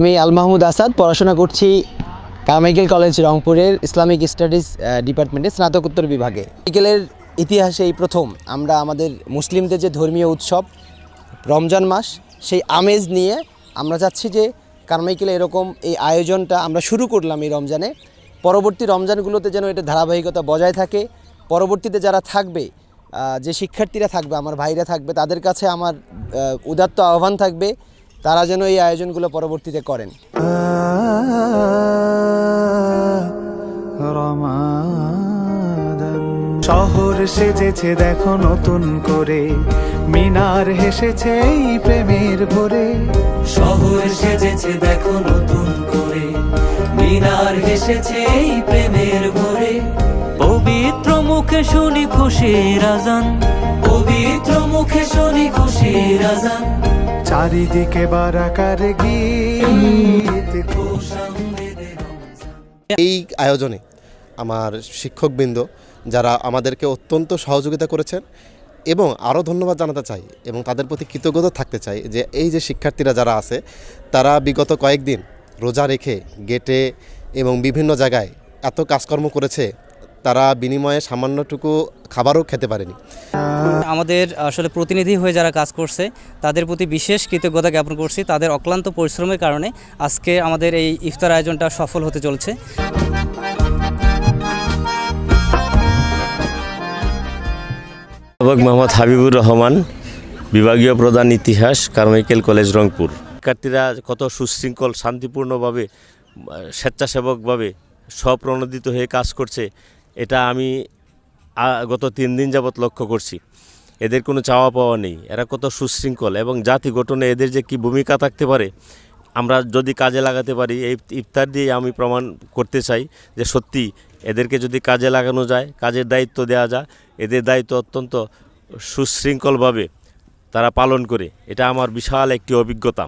আমি আল মাহমুদ আসাদ, পড়াশোনা করছি কারমাইকেল কলেজ রংপুরের ইসলামিক স্টাডিজ ডিপার্টমেন্টে স্নাতকোত্তর বিভাগে। কারমাইকেলের ইতিহাসে এই প্রথম আমরা আমাদের মুসলিমদের যে ধর্মীয় উৎসব, রমজান মাস, সেই আমেজ নিয়ে আমরা চাচ্ছি যে কারমাইকেলে এরকম এই আয়োজনটা আমরা শুরু করলাম এই রমজানে। পরবর্তী রমজানগুলোতে যেন এটা ধারাবাহিকতা বজায় থাকে। পরবর্তীতে যারা থাকবে যে শিক্ষার্থীরা থাকবে, আমার ভাইরা থাকবে, তাদের কাছে আমার উদাত্ত আহ্বান থাকবে তারা যেন এই আয়োজনগুলো পরবর্তীতে করেন। শহর সেজেছে দেখো নতুন করে মিনার হেসেছে এই প্রেমের ভরে। শহর সেজেছে দেখো নতুন করে মিনার হেসেছে এই প্রেমের ভরে। পবিত্র মুখে শুনি খুশি রাজান পবিত্র মুখে শুনি খুশি আজান। চারিদিকে বারাকার গীত। এই আয়োজনে আমার শিক্ষকবৃন্দ যারা আমাদেরকে অত্যন্ত সহযোগিতা করেছেন এবং আরও ধন্যবাদ জানাতে চাই এবং তাদের প্রতি কৃতজ্ঞতা থাকতে চাই যে এই যে শিক্ষার্থীরা যারা আছে, তারা বিগত কয়েকদিন রোজা রেখে গেটে এবং বিভিন্ন জায়গায় এত কাজকর্ম করেছে তারা বিনিময়ে সামান্যটুকু খাবারও খেতে পারেনি। আমাদের আসলে প্রতিনিধি হয়ে যারা কাজ করছে তাদের প্রতি বিশেষ কৃতজ্ঞতা জ্ঞাপন করছি। তাদের অক্লান্ত পরিশ্রমের কারণে আজকে আমাদের এই ইফতার আয়োজনটা সফল হতে চলছে। অধ্যাপক মোহাম্মদ হাবিবুর রহমান বিভাগীয় প্রধান ইতিহাস কারমাইকেল কলেজ রংপুর। শিক্ষার্থীরা কত সুশৃঙ্খল শান্তিপূর্ণভাবে স্বেচ্ছাসেবকভাবে স্বপ্রণোদিত হয়ে কাজ করছে এটা আমি গত তিন দিন যাবৎ লক্ষ্য করছি। এদের কোনো চাওয়া পাওয়া নেই। এরা কত সুশৃঙ্খল এবং জাতি গঠনে এদের যে কী ভূমিকা থাকতে পারে, আমরা যদি কাজে লাগাতে পারি, এই ইফতার দিয়ে আমি প্রমাণ করতে চাই যে সত্যি এদেরকে যদি কাজে লাগানো যায়, কাজের দায়িত্ব দেওয়া যায়, এদের দায়িত্ব অত্যন্ত সুশৃঙ্খলভাবে তারা পালন করে। এটা আমার বিশাল একটি অভিজ্ঞতা।